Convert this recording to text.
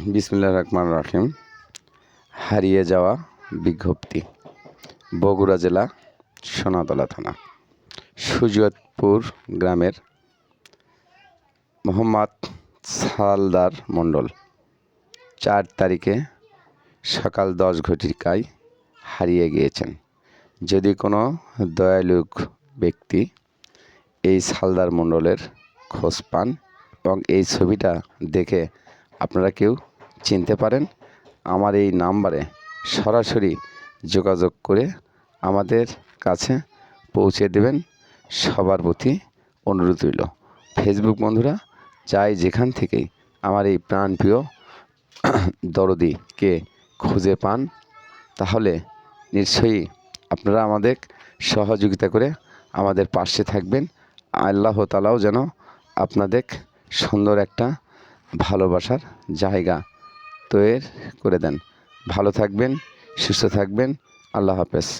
বিসমুল্লাহ রহমান রাহিম। হারিয়ে যাওয়া বিজ্ঞপ্তি, বগুড়া জেলা সোনাতলা থানা, সুজিয়তপুর গ্রামের মোহাম্মদ সালদার মণ্ডল। চার তারিখে সকাল দশ ঘটিকায় হারিয়ে গিয়েছেন। যদি কোনো দয়ালুক ব্যক্তি এই সালদার মণ্ডলের খোঁজ পান এবং এই ছবিটা দেখে আপনারা কেউ চিনতে পারেন, আমার এই নাম্বারে সরাসরি যোগাযোগ করে আমাদের কাছে পৌঁছে দেবেন সবার প্রতি অনুরোধ রইল। ফেসবুক বন্ধুরা চাই যেখান থেকেই আমার এই প্রাণপ্রিয় দরদিকে খুঁজে পান, তাহলে নিশ্চয়ই আপনারা আমাদের সহযোগিতা করে আমাদের পাশে থাকবেন। আল্লাহ তালাও যেন আপনাদের সুন্দর একটা ভালোবাসার জায়গা তৈরি করে দেন। ভালো থাকবেন সুস্থ থাকবেন। আল্লাহ হাফেজ।